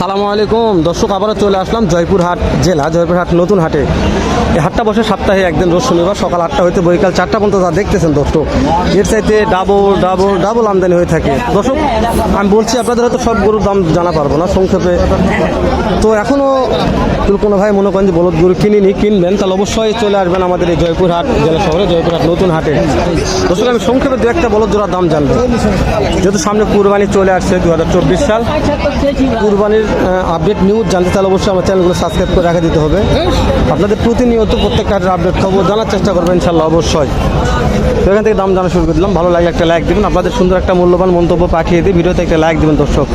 সালামু আলাইকুম। দর্শক, আবারও চলে আসলাম জয়পুরহাট জেলা, জয়পুরহাট নতুন হাটে। এই হাটটা বসে সপ্তাহে একদিন রোজ শনিবার সকাল আটটা হইতে বৈকাল চারটা পর্যন্ত যা দেখতেছেন দর্শক, এর চাইতে ডাবল ডাবল ডাবল আমদানি হয়ে থাকে। দর্শক, আমি বলছি, আপনাদের হয়তো সব গরুর দাম জানা পারব না, সংক্ষেপে। তো এখনও কোনো ভাই মনে করেন যে বলদ গরু কিনিনি, কিনবেন, তাহলে অবশ্যই চলে আসবেন আমাদের এই জয়পুরহাট জেলা শহরে, জয়পুরহাট নতুন হাটে। দর্শক, আমি সংক্ষেপে দু একটা বলদ জোড়ার দাম জানব। যেহেতু সামনে কুরবানি চলে আসছে দু হাজার চব্বিশ সাল, কুরবানির আপডেট নিউজ জানতে চাইলে অবশ্যই আমার চ্যানেলগুলো সাবস্ক্রাইব করে রেখে দিতে হবে। আপনাদের প্রতিনিয়ত প্রত্যেক কাজের আপডেট খবর জানার চেষ্টা করবেন ইনশাল্লাহ অবশ্যই। তো এখান থেকে দাম জানা শুরু করে দিলাম। ভালো লাগলে একটা লাইক দিবেন। আপনাদের সুন্দর একটা মূল্যবান মন্তব্য পাঠিয়ে দিয়ে ভিডিওতে একটা লাইক দিবেন দর্শক।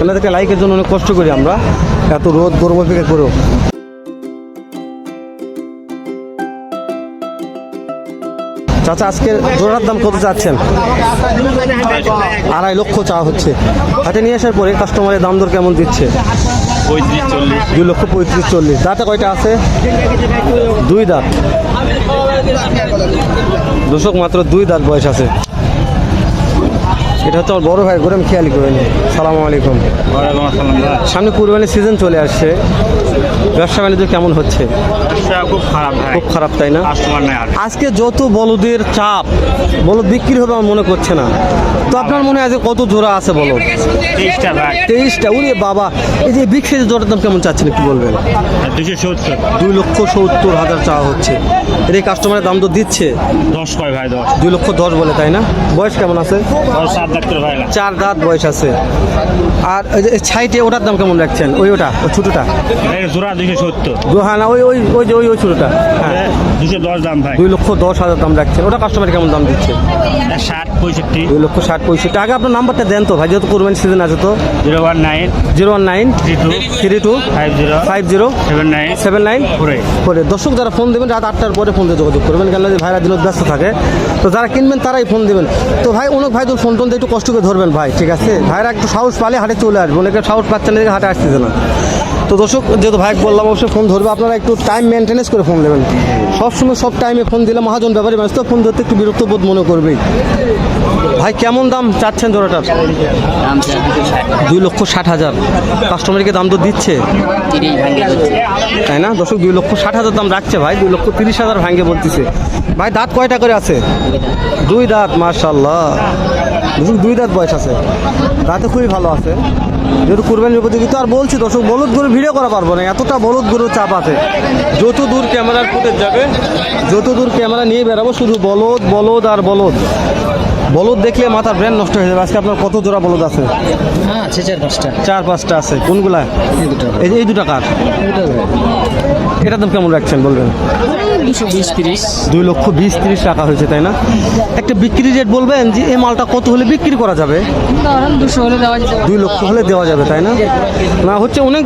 আপনাদেরকে লাইকের জন্য অনেক কষ্ট করি আমরা। এত রোদ, গরম অপেক্ষা করেও। চাচা আজকে জোড়ার দাম কত চাচ্ছেন? আড়াই লক্ষ চা হচ্ছে। হাটে নিয়ে আসার পরে কাস্টমারের দাম দর কেমন দিচ্ছে? দুই লক্ষ পঁয়ত্রিশ চল্লিশ। দাঁতে কয়টা আছে? দুই দাঁত। দশক মাত্র দুই দাঁত বয়স আছে। এটা হচ্ছে আমার বড় ভাই করে আমি খেয়ালি করে নিই সালাম আলাইকুম। সামনে কুরবানির সিজন চলে আসছে। ব্যবসা বাণিজ্য কেমন হচ্ছে? খুব খারাপ খুব খারাপ তাই না? আজকে যত বলদের চাপ বলদ বিক্রি হবে আমার মনে করছে না। তো আপনার মনে হয় কত জোড়া আছে বলদ? তেইশটা উরে বাবা। এই যে বিগ সাইজের জোড়ার দাম কেমন চাচ্ছেন একটু বলবেন? দুশো সত্তর। দুই লক্ষ সত্তর হাজার চাওয়া হচ্ছে। এর এই কাস্টমারের দাম তো দিচ্ছে। দশ কয় ভাই দশ। দুই লক্ষ দশ বলে তাই না? বয়স কেমন আছে? চার দাঁত বয়স আছে। আর ওই যে ছাইটে ওটার দাম কেমন রাখছেন? ওই ওটা ছোটোটা? জোড়া দুশো সত্তর। হ্যাঁ না ওই ওই ওই যে ওই ওই ছোটোটা হ্যাঁ দুশো দশ দাম ভাই। দুই লক্ষ দশ হাজার দাম রাখছেন ওটা কাস্টমার কেমন দাম দিচ্ছে? ষাট পঁয়ষট্টি। দুই লক্ষ ষাট পঁয়ষট্টি। আগে আপনার নাম্বারটা দেন তো ভাই যেহেতু কোরবানি সিজন আছে তো। Zero one nine. Zero one nine three two. Three two five zero. Five zero seven nine. Seven nine four. দর্শক যারা ফোন দেবেন রাত আটটার পরে ফোন দিয়ে যোগাযোগ করবেন। কেন যে ভাইরা দিনত ব্যস্ত থাকে তো যারা কিনবেন তারাই ফোন দেবেন। তো ভাই অনেক ভাই ফোন টোন দিয়ে একটু কষ্ট করে ধরবেন ভাই ঠিক আছে? ভাইরা একটু সাহস পালে হাটে চলে আসবে। অনেকে সাহস পাচ্ছে না হাটে আসতেছে না। তো দর্শক, যেহেতু ভাই বললাম অবশ্যই ফোন ধরবে, আপনারা একটু টাইম মেনটেনেন্স করে ফোন দেবেন সবসময় সব টাইমে ফোন দিলে মহাজন ব্যাপারী মানুষ তো ফোন ধরতে একটু বিরক্ত বোধ মনে করবেই। ভাই, কেমন দাম চাচ্ছেন জোড়াটার? দুই লক্ষ ষাট হাজার। কাস্টমারকে দাম তো দিচ্ছে? তাই না? দর্শক, দুই লক্ষ ষাট হাজার দাম রাখছে ভাই, দুই লক্ষ তিরিশ হাজার ভাঙ্গে বলতেছে। ভাই, দাঁত কয়টা করে আছে? দুই দাঁত মার্শাল্লাহ দর্শক দুই দাঁত বয়স আছে। দাঁতে খুবই ভালো আছে। যেহেতু কুরবানির উপযোগী কিন্তু আর বলছি দর্শক বলুদ গরু ভিডিও করা পারব না। এতটা বলুদ গরু চাপ আছে। যত দূর ক্যামেরার ফুটেজ যাবে? যত দূর ক্যামেরা নিয়ে বেরাবো শুধু বলদ বলদ আর বলদ। বলদ দেখলে মাথার ব্রেন নষ্ট হয়ে যাবে। আজকে আপনার কত জোড়া বলদ আছে? হ্যাঁ আছে চার পাঁচটা। চার পাঁচটা আছে। কোনগুলা? এই দুটো এই দুটা কার? এটার দাম কেমন রাখছেন বলবেন? দুই লক্ষ বিশ তিরিশ টাকা হয়েছে তাই না? একটা বিক্রি রেট বলবেন যে এই মালটা কত হলে বিক্রি করা যাবে? দুশো হলে দেওয়া যেতে দুই লক্ষ হলে দেওয়া যাবে তাই না? না হচ্ছে অনেক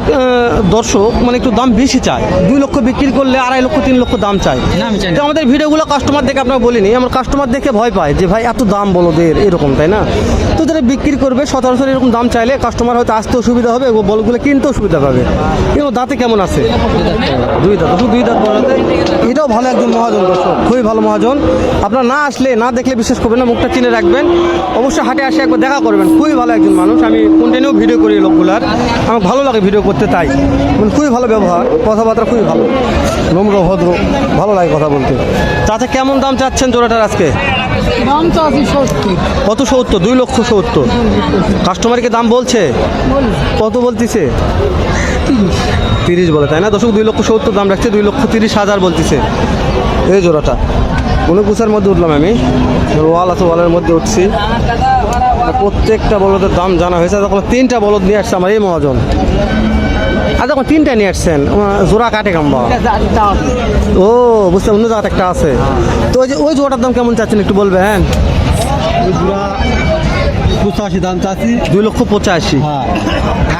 দর্শক মানে একটু দাম বেশি চায়। দুই লক্ষ বিক্রি করলে আড়াই লক্ষ তিন লক্ষ দাম চায়। আমাদের ভিডিওগুলো কাস্টমার দেখে আপনার বলিনি আমার কাস্টমার দেখে ভয় পায় যে ভাই এত দাম বলো দের এরকম, তাই না? তো যারা বিক্রি করবে, সচরাচর এরকম দাম চাইলে কাস্টমার হয়তো আসতেও সুবিধা হবে ও বলগুলো কিনতেও সুবিধা পাবে। কিন্তু দাঁতে কেমন আছে? দুই দাঁত দুই দাঁত বলাতে এটাও ভালো একজন মহাজন, দর্শক। খুবই ভালো মহাজন। আপনার না আসলে, না দেখলে বিশ্বাস করবেন না, মুখটা চিনে রাখবেন। অবশ্যই হাটে আসে একবার দেখা করবেন। খুবই ভালো একজন মানুষ। আমি কন্টিনিউ ভিডিও করি লোকগুলার। আমার ভালো লাগে ভিডিও করতে তাই। মানে খুবই ভালো ব্যবহার, কথাবার্তা খুবই ভালো। নম্র, ভদ্র, ভালো লাগে কথা বলতে। চাচা কেমন দাম চাচ্ছেন জোড়াটার আজকে? দাম তো আছে সত্যি কত সত্তর? দুই লক্ষ সত্তর। কাস্টমারকে দাম বলছে? কত বলতেছে? তিরিশ। বলে তাই না? দশক দুই লক্ষ সত্তর দাম রাখছে দুই লক্ষ তিরিশ হাজার বলতেছে। এই জোড়াটা। কোনো কুচার মধ্যে উঠলাম আমি। ওয়াল আছে ওয়ালের মধ্যে উঠছি। প্রত্যেকটা বলদের দাম জানা হয়েছে। তখন তিনটা বলদ নিয়ে আসছে আমার এই মহাজন। আর যখন তিনটা নিয়ে আসছেন জোড়া কাটে কাম্বা ও বুঝতে অন্য জায়গাতে একটা আছে। তো ওই যে ওই জোড়াটার দাম কেমন চাচ্ছেন একটু বলবেন? পঁচাশি দাম চাচ্ছি। দুই লক্ষ পঁচাশি। হ্যাঁ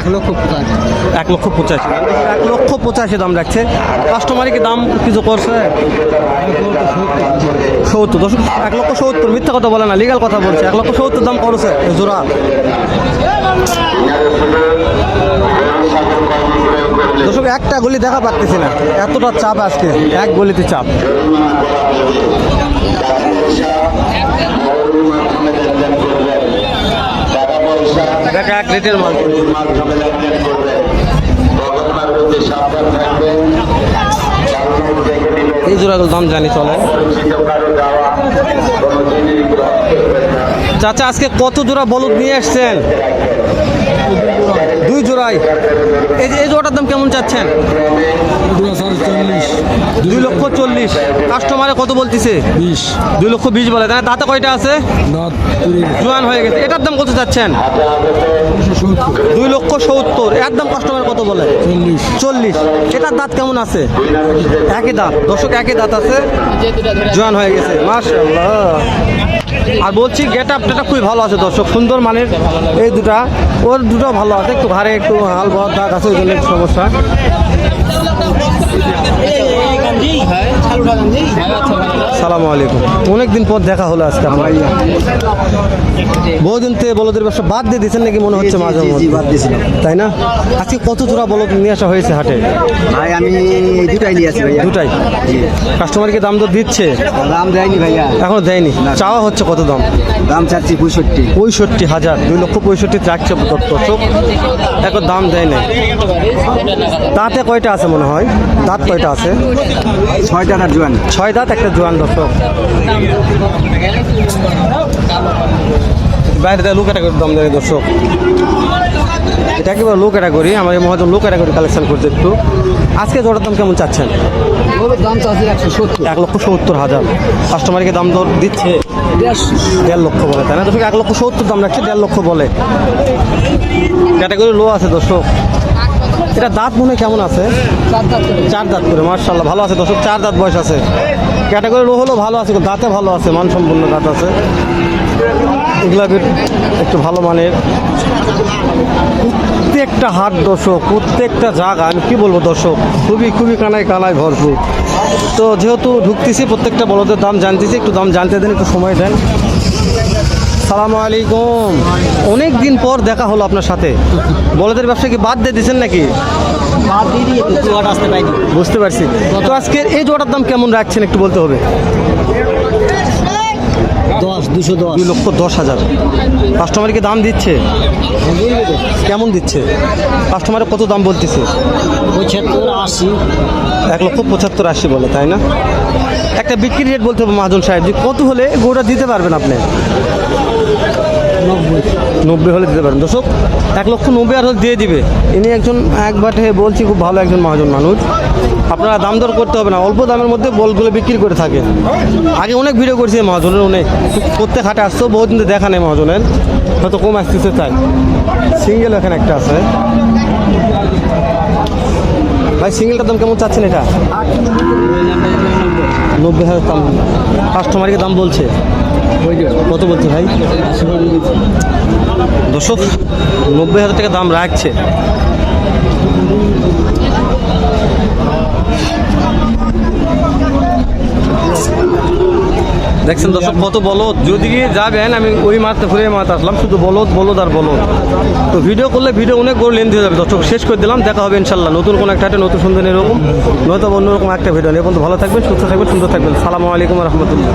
এক লক্ষ পঁচাশি। এক লক্ষ পঁচাশি। এক লক্ষ পঁচাশি দাম রাখছে। কাস্টমারই কি দাম কিছু করছে? সত্তর দশ এক লক্ষ সত্তর, মিথ্যা কথা বলে না লিগাল কথা বলছে। এক লক্ষ সত্তর দাম করছে জোড়া। দর্শক, একটা গলি দেখা পাচ্তেছি না। এতটা চাপ আজকে, এক গলিতে চাপ। দেখা এক রেটের মাল। জোড়াগুলো দাম জানি চলেন চাচা, আজকে কত জোড়া বলুদ নিয়ে আসছেন? দুই জোড়াই। এই জোড়াটার দাম কেমন চাচ্ছেন? চল্লিশ। দুই লক্ষ চল্লিশ। কাস্টমারে কত বলতেছে? বিশ। দুই লক্ষ বিশ বলে। তাই দাঁতে কয়টা আছে? জোয়ান হয়ে গেছে। এটার দাম কত চাচ্ছেন? দুই লক্ষ সত্তর। এর দাম কাস্টমার কত বলে? চল্লিশ। এটার দাঁত কেমন আছে? একই দাঁত। দর্শক একই দাঁত আছে। জোয়ান হয়ে গেছে। মাশাআল্লাহ। আর বলছি গেট আপটা খুবই ভালো আছে দর্শক। সুন্দর মানের এই দুটা। ওর দুটো ভালো আছে। একটু ঘাড়ে একটু হাল বড় দাগ আছে ওই জন্য সমস্যা। সালাম আলাইকুম। অনেকদিন পর দেখা হলো আজকে আমার বহুদিন থেকে বলদের ব্যবসা বাদ দিয়ে দিয়েছেন নাকি মনে হচ্ছে মাঝে মধ্যে? তাই না? আজকে কত জোড়া বলদ নিয়ে আসা হয়েছে হাটে? ভাই আমি দুটাই নিয়ে আছি ভাইয়া। দুটাই? কাস্টমারকে দাম তো দিচ্ছে? দাম দেয়নি ভাইয়া। এখনও দেয়নি। চাওয়া হচ্ছে কত দাম? দাম চাচ্ছি পঁয়ষট্টি। পঁয়ষট্টি হাজার দুই লক্ষ পঁয়ষট্টি রাখছে দর্শক। এখন দাম দেয় না দাঁতে কয়টা আছে মনে হয়? দাঁত কয়টা আছে? ছয় টাকার জোয়ান? ছয় দাঁত একটা জোয়ান দর্শক। বাইরে দেয় লো ক্যাটাগরির দাম দেয় দর্শক। এটা একেবারে লো ক্যাটাগরি আমার এই মহাজন লোক লো ক্যাটাগরি কালেকশন করছে একটু। আজকে জোড়ার দাম কেমন চাচ্ছেন? দাম চাচ্ছি একশো সত্তর। এক লক্ষ সত্তর হাজার। কাস্টমারকে দাম দর দিচ্ছে দেড় লক্ষ বলে তাই না? দর্শক এক লক্ষ সত্তর দাম রাখছে দেড় লক্ষ বলে। ক্যাটাগরি লো আছে দর্শক। এটা দাঁত মনে হয় কেমন আছে? চার দাঁত করে। মার্শাল্লাহ ভালো আছে দর্শক চার দাঁত বয়স আছে। ক্যাটাগরি লো হলেও ভালো আছে দাঁতে ভালো আছে মানসম্পন্ন দাঁত আছে। এগুলা একটু ভালো মানের। প্রত্যেকটা হাট দর্শক প্রত্যেকটা জায়গা আমি কি বলব দর্শক খুবই খুবই কানায় কানায় ভরপুর। তো যেহেতু ঢুকতেছি প্রত্যেকটা বলদের দাম জানতেছি একটু দাম জানতে দেন একটু সময় দেন। সালামু আলাইকুম। অনেক দিন পর দেখা হলো আপনার সাথে। বলদের ব্যবসা কি বাদ দিয়ে দিয়েছেন নাকি? বুঝতে পারছি। তো আজকের এই জোড়ার দাম কেমন রাখছেন একটু বলতে হবে? দশ দুশো। দুই লক্ষ দশ হাজার। কাস্টমারকে দাম দিচ্ছে? কেমন দিচ্ছে? কাস্টমারের কত দাম বলতেছে? পঁচাত্তর আশি। এক লক্ষ পঁচাত্তর আশি বলে তাই না? একটা বিক্রি রেট বলতে হবে মহাজন সাহেব যে কত হলে গোটা দিতে পারবেন আপনি? নব্বই। নব্বই হলে দিতে পারেন দর্শক এক লক্ষ নব্বই আর হলে দিয়ে দিবে। ইনি একজন একবার বলছি খুব ভালো একজন মহাজন মানুষ। আপনারা দাম দর করতে হবে না, অল্প দামের মধ্যে বলগুলো বিক্রি করে থাকে। আগে অনেক ভিডিও করছি মহাজনের, অনেক প্রত্যেক হাটে আসতো বহুত দিন তো দেখা নেই মহাজনের। হয়তো কম আসতেছে তাই। সিঙ্গেল এখানে একটা আছে। ভাই সিঙ্গেলটার দাম কেমন চাচ্ছেন এটা? নব্বই হাজার দাম। কাস্টমারকে দাম বলছে। কত বলছে ভাই? দর্শক, নব্বই হাজার টাকা দাম রাখছে। দেখছেন দর্শক, কত বলদ? যদি যাবেন, আমি ওই মারতে ঘুরে মাঠ আসলাম, শুধু বলদ বলদ আর বলদ। তো ভিডিও করলে ভিডিও অনেক বড় লেন্থ হয়ে যাবে। দর্শক, শেষ করে দিলাম, দেখা হবে ইনশাল্লাহ। নতুন কোনো একটা নতুন সুন্দর এরকম নয়তো অন্যরকম একটা ভিডিও নিয়ে। এখন ভালো থাকবেন, সুস্থ থাকবেন, সুন্দর থাকবেন। সালামু আলাইকুম রহমতুল্লাহ।